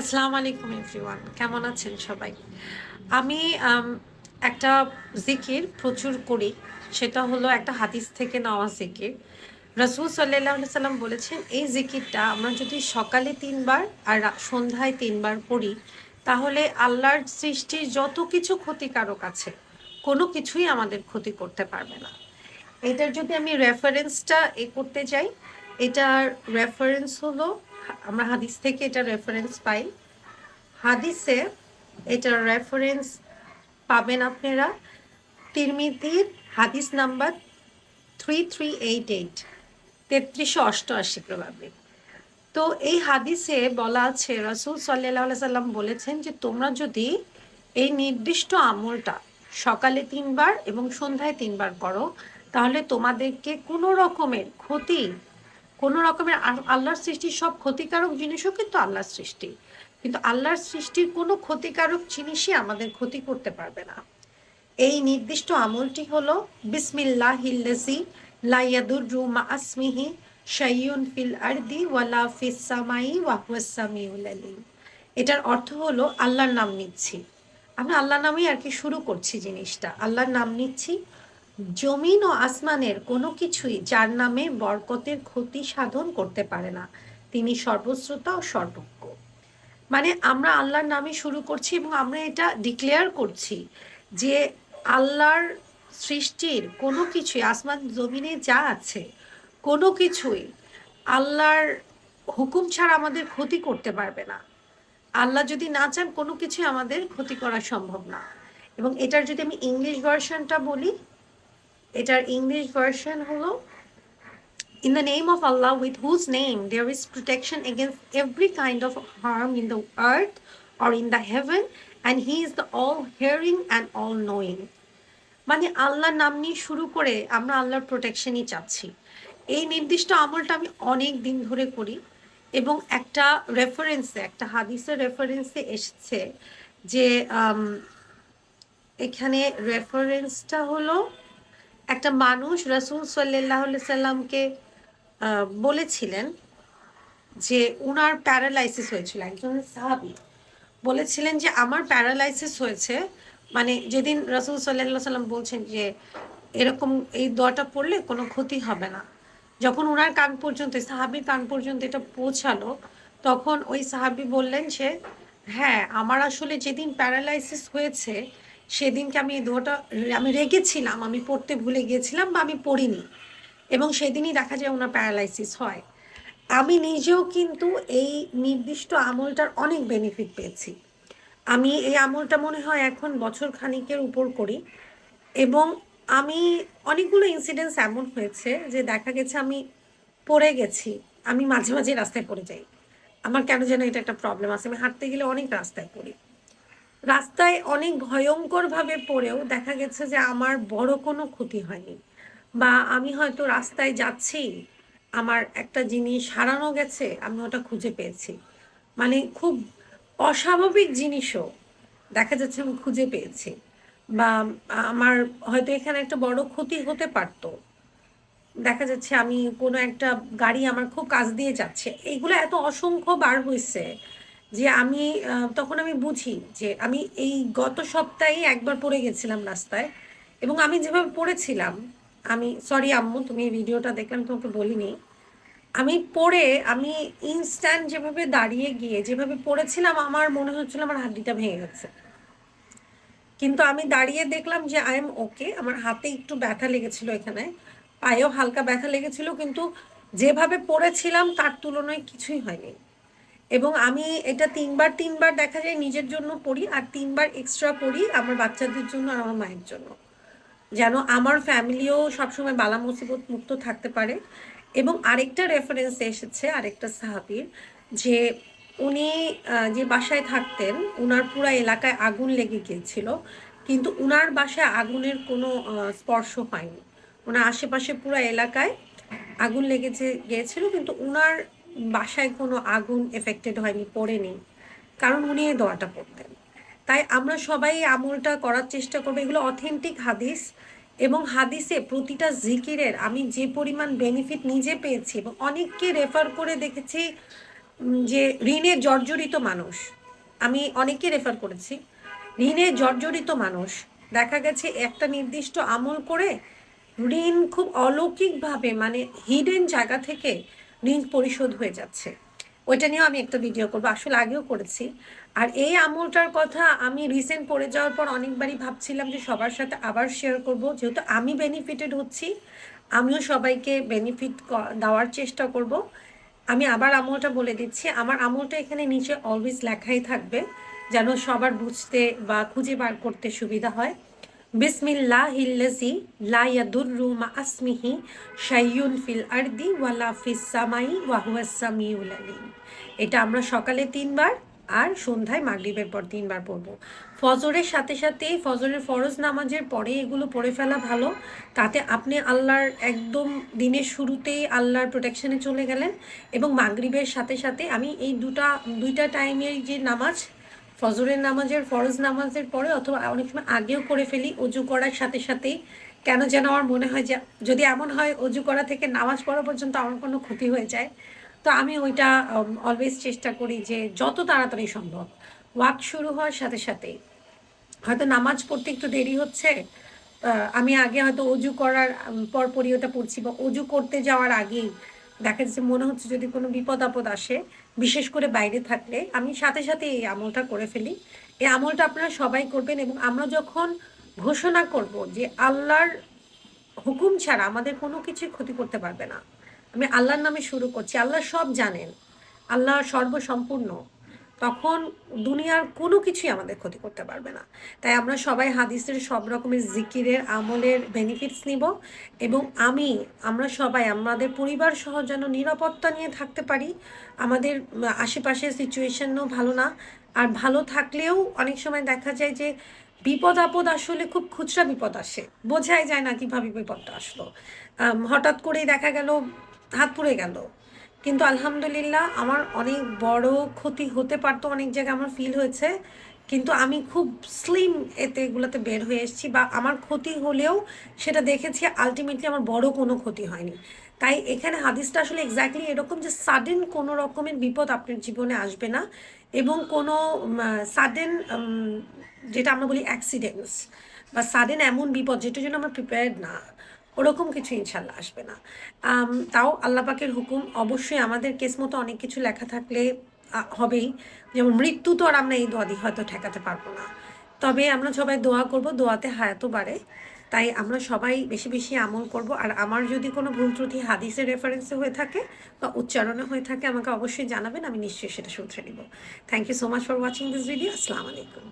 আসসালামু আলাইকুম এভরিওয়ান, কেমন আছেন সবাই? আমি একটা জিকির প্রচুর করি, সেটা হলো একটা হাদিস থেকে নেওয়া জিকির। রসুল সাল্লাহ সাল্লাম বলেছেন, এই জিকিরটা আমরা যদি সকালে তিনবার আর সন্ধ্যায় তিনবার পড়ি, তাহলে আল্লাহর সৃষ্টির যত কিছু ক্ষতিকারক আছে, কোনো কিছুই আমাদের ক্ষতি করতে পারবে না। এটার যদি আমি রেফারেন্সটা এ করতে যাই, এটার রেফারেন্স হলো আমরা হাদিস থেকে এটা রেফারেন্স পাই। হাদিসে এটার রেফারেন্স পাবেন আপনারা। তিরমিতির হাদিস number three three eight eight তেত্রিশশো অষ্টআশি প্রভাবে তো এই হাদিসে বলা আছে, রসুল সাল্লাহ সাল্লাম বলেছেন যে, তোমরা যদি এই নির্দিষ্ট আমলটা সকালে তিনবার এবং সন্ধ্যায় তিনবার করো, তাহলে তোমাদেরকে কোনো রকমের ক্ষতি কোনো রকমের আল্লাহর সৃষ্টির সব ক্ষতিকারক জিনিসও কিন্তু আল্লাহর সৃষ্টি। কিন্তু আল্লাহর সৃষ্টির কোনো ক্ষতিকারক জিনিসই আমাদের ক্ষতি করতে পারবে না। এই নির্দিষ্ট আমলটি হলো বিসমিল্লাহ হিল্লাসি লাইয়াদুর রুমা আসমিহি শাইয়ুন ফিল আরদি ওয়ালা ফিস সামাই ওয়া আলিম। এটার অর্থ হলো, আল্লাহর নাম নিচ্ছি। আমি আল্লাহর নামেই আর কি শুরু করছি জিনিসটা। আল্লাহর নাম নিচ্ছি জমিন ও আসমানের কোনো কিছুই যার নামে বরকতের ক্ষতি সাধন করতে পারে না। তিনি সর্বশ্রোতা ও সর্বজ্ঞ। মানে আমরা আল্লাহর নামে শুরু করছি এবং আমরা এটা ডিক্লেয়ার করছি যে আল্লাহর সৃষ্টির কোনো কিছুই, আসমান, জমিনে যা আছে, কোনো কিছুই আল্লাহর হুকুম ছাড়া আমাদের ক্ষতি করতে পারবে না। আল্লাহ যদি না চান, কোনো কিছুই আমাদের ক্ষতি করা সম্ভব না। এবং এটার যদি আমি ইংলিশ ভার্সনটা বলি এটার ইংলিশ ভার্সন হলো in the name of Allah with whose name there is protection against every kind of harm in the earth or in the heaven and he is the all hearing and all knowing মানে আল্লাহর নাম নিয়ে শুরু করে আমরা আল্লাহর প্রোটেকশনই চাচ্ছি। এই নির্দিষ্ট আমলটা আমি অনেক দিন ধরে করি এবং একটা রেফারেন্সে একটা হাদিসের রেফারেন্সে এসছে যে এখানে রেফারেন্সটা হলো একটা মানুষ রাসূল সাল্লাহ সাল্লামকে বলেছিলেন যে উনার প্যারালাইসিস হয়েছিল, একজন সাহাবি বলেছিলেন যে আমার প্যারালাইসিস হয়েছে মানে যেদিন রাসূল সাল্লাহ সাল্লাম বলছেন যে এরকম এই দোয়াটা পড়লে কোনো ক্ষতি হবে না। যখন উনার কান পর্যন্ত, সাহাবির কান পর্যন্ত এটা পৌঁছালো, তখন ওই সাহাবি বললেন যে হ্যাঁ আমার আসলে যেদিন প্যারালাইসিস হয়েছে সেদিনকে আমি এই দোয়াটা আমি রেগেছিলাম আমি পড়তে ভুলে গিয়েছিলাম বা আমি পড়িনি। এবং সেদিনই দেখা যায় ওনার প্যারালাইসিস হয়। আমি নিজেও কিন্তু এই নির্দিষ্ট আমলটার অনেক বেনিফিট পেয়েছি। আমি এই আমলটা মনে হয় এখন বছর খানিকের উপর করি। এবং আমি অনেকগুলো ইনসিডেন্টস এমন হয়েছে যে দেখা গেছে আমি পড়ে গেছি, আমি মাঝে মাঝে রাস্তায় পড়ে যাই। আমার কেন যেন এটা একটা প্রবলেম আছে, আমি হাঁটতে গেলে অনেক রাস্তায় পড়ি। রাস্তায় অনেক ভয়ঙ্করভাবে পড়েও দেখা গেছে যে আমার বড় কোনো ক্ষতি হয়নি। বা আমি হয়তো রাস্তায় যাচ্ছি, আমার একটা জিনিস হারানো গেছে, আমি ওটা খুঁজে পেয়েছি। মানে খুব অস্বাভাবিক জিনিসও দেখা যাচ্ছে আমি খুঁজে পেয়েছি। বা আমার হয়তো এখানে একটা বড় ক্ষতি হতে পারতো। দেখা যাচ্ছে আমি কোনো একটা গাড়ি আমার খুব কাজ দিয়ে যাচ্ছে। এইগুলো এত অসংখ্য বার হয়েছে যে আমি তখন আমি বুঝি যে আমি এই গত সপ্তাহে একবার পড়ে গেছিলাম রাস্তায় এবং আমি যেভাবে পড়েছিলাম, আমি সরি আম্মু, তুমি এই ভিডিওটা দেখলাম তোমাকে বলিনি, আমি পড়ে, আমি ইনস্ট্যান্ট যেভাবে দাঁড়িয়ে গিয়ে, যেভাবে পড়েছিলাম, আমার মনে হচ্ছিল আমার হাড্ডিটা ভেঙে গেছে। কিন্তু আমি দাঁড়িয়ে দেখলাম যে আই এম ওকে আমার হাতে একটু ব্যথা লেগেছিল এখানে, পায়েও হালকা ব্যথা লেগেছিল, কিন্তু যেভাবে পড়েছিলাম, তার তুলনায় কিছুই হয়নি। এবং আমি এটা তিনবার তিনবার দেখা যায় নিজের জন্য পড়ি আর তিনবার এক্সট্রা পড়ি আমার বাচ্চাদের জন্য আর আমার মায়ের জন্য। যেন আমার ফ্যামিলিও সবসময় বালা মুসিবত মুক্ত থাকতে পারে। এবং আরেকটা রেফারেন্স এসেছে, আরেকটা সাহাবির যে উনি যে বাসায় থাকতেন, উনার পুরো এলাকায় আগুন লেগে গিয়েছিল। কিন্তু উনার বাসায় আগুনের কোনো স্পর্শ হয়নি। ওনার আশেপাশে পুরো এলাকায় আগুন লেগেছে, গিয়েছিল, কিন্তু উনার বাসায় কোনো আগুন এফেক্টেড হয়নি, পড়েনি। কারণ উনি এই দোয়াটা পড়তেন। তাই আমরা সবাই আমলটা করার চেষ্টা করব। এগুলো অথেন্টিক হাদিস এবং হাদিসে প্রতিটা জিকিরের আমি যে পরিমাণ বেনিফিট নিজে পেয়েছি এবং অনেককে রেফার করে দেখেছি যে ঋণে জর্জরিত মানুষ। আমি অনেককে রেফার করেছি। ঋণে জর্জরিত মানুষ। দেখা গেছে একটা নির্দিষ্ট আমল করে ঋণ খুব অলৌকিকভাবে মানে হিডেন জায়গা থেকে ঋণ পরিশোধ হয়ে যাচ্ছে। ওইটা নিয়েও আমি একটা ভিডিও করব। আসলে আগেও করেছি। আর এই আমলটার কথা আমি রিসেন্ট পড়ে যাওয়ার পর অনেকবারই ভাবছিলাম যে সবার সাথে আবার শেয়ার করব। যেহেতু আমি বেনিফিটেড হচ্ছি, আমিও সবাইকে বেনিফিট দেওয়ার চেষ্টা করব। আমি আবার আমলটা বলে দিচ্ছি। আমার আমলটা এখানে নিচে অলওয়েজ লেখাই থাকবে, যেন সবার বুঝতে বা খুঁজে বার করতে সুবিধা হয়। বিসমিল্লাহ হিল্লাজি লা ইয়াদুররু মা আসমিহি শাইয়ুন ফিল আরদি ওয়ালা ফিস সামাই ওয়া হুয়াস সামিউল আলিম। এটা আমরা সকালে তিনবার আর সন্ধ্যায় মাগরিবের পর তিনবার পড়ব। ফজরের সাথে সাথে ফজরের ফরজ নামাজের পরে এগুলো পড়ে ফেলা ভালো। তাতে আপনি আল্লাহর একদম দিনের শুরুতেই আল্লাহর প্রোটেকশনে চলে গেলেন এবং মাগরিবের সাথে সাথে আমি এই দুটা, দুইটা টাইমের যে নামাজ ফজরের নামাজের, ফরজ নামাজের পরে অথবা অনেক সময় আগেও করে ফেলি, অজু করার সাথে সাথেই কেন যেন আমার মনে হয় যে, যদি এমন হয় অজু করা থেকে নামাজ পড়া পর্যন্ত আমার কোনো ক্ষতি হয়ে যায়। তো আমি ওইটা অলওয়েজ চেষ্টা করি যে যত তাড়াতাড়ি সম্ভব। ওয়াক শুরু হওয়ার সাথে সাথেই হয়তো নামাজ পড়তে একটু দেরি হচ্ছে আমি আগে হয়তো অজু করার পরপরই ওটা পড়ছি বা অজু করতে যাওয়ার আগেই দেখা যাচ্ছে মনে হচ্ছে যদি কোনো বিপদ আপদ আসে, বিশেষ করে বাইরে থাকলে, আমি সাথে সাথে এই আমলটা করে ফেলি। এই আমলটা আপনারা সবাই করবেন এবং আমরা যখন ঘোষণা করব যে আল্লাহর হুকুম ছাড়া আমাদের কোনো কিছুই ক্ষতি করতে পারবে না। আমি আল্লাহর নামে শুরু করছি, আল্লাহ সব জানেন। আল্লাহ সর্বসম্পূর্ণ। তখন দুনিয়ার কোনো কিছুই আমাদের ক্ষতি করতে পারবে না। তাই আমরা সবাই হাদিসের সব রকমের জিকিরের আমলের বেনিফিটস নিব এবং আমি, আমরা সবাই, আমাদের পরিবার সহ যেন নিরাপত্তা নিয়ে থাকতে পারি। আমাদের আশেপাশের সিচুয়েশনও ভালো না। আর ভালো থাকলেও অনেক সময় দেখা যায় যে বিপদ আপদ আসলে খুব খুচরা বিপদ আসে। বোঝাই যায় না কীভাবে বিপদটা আসলো। হঠাৎ করেই দেখা গেল, হাত পুড়ে গেল। কিন্তু আলহামদুলিল্লাহ আমার অনেক বড় ক্ষতি হতে পারতো, অনেক জায়গায় আমার ফিল হয়েছে। কিন্তু আমি খুব স্লিম এতে এগুলোতে বের হয়ে এসেছি বা আমার ক্ষতি হলেও সেটা দেখেছি আলটিমেটলি আমার বড় কোনো ক্ষতি হয়নি। তাই এখানে হাদিসটা আসলে এক্স্যাক্টলি এরকম যে সাডেন কোনো রকমের বিপদ আপনার জীবনে আসবে না এবং কোনো সাডেন যেটা আমরা বলি অ্যাক্সিডেন্টস বা সাডেন এমন বিপদ যেটার জন্য আমরা প্রিপেয়ার্ড না। ওরকম কিছু ইনশাল্লাহ আসবে না। তাও আল্লাহ পাকের হুকুম, অবশ্যই আমাদের কেস মতো অনেক কিছু লেখা থাকলে হবেই। যেমন মৃত্যু তো আর আমরা এই দোয়া দিয়ে হয়তো ঠেকাতে পারব না। তবে আমরা সবাই দোয়া করব, দোয়াতে হায়াতও বাড়ে। তাই আমরা সবাই বেশি বেশি আমল করব। আর আমার যদি কোনো ভুল ত্রুটি হাদিসের রেফারেন্সে হয়ে থাকে বা উচ্চারণে হয়ে থাকে, আমাকে অবশ্যই জানাবেন, আমি নিশ্চয়ই সেটা শুধরে নিব। Thank you so much for watching this video আসসালামু আলাইকুম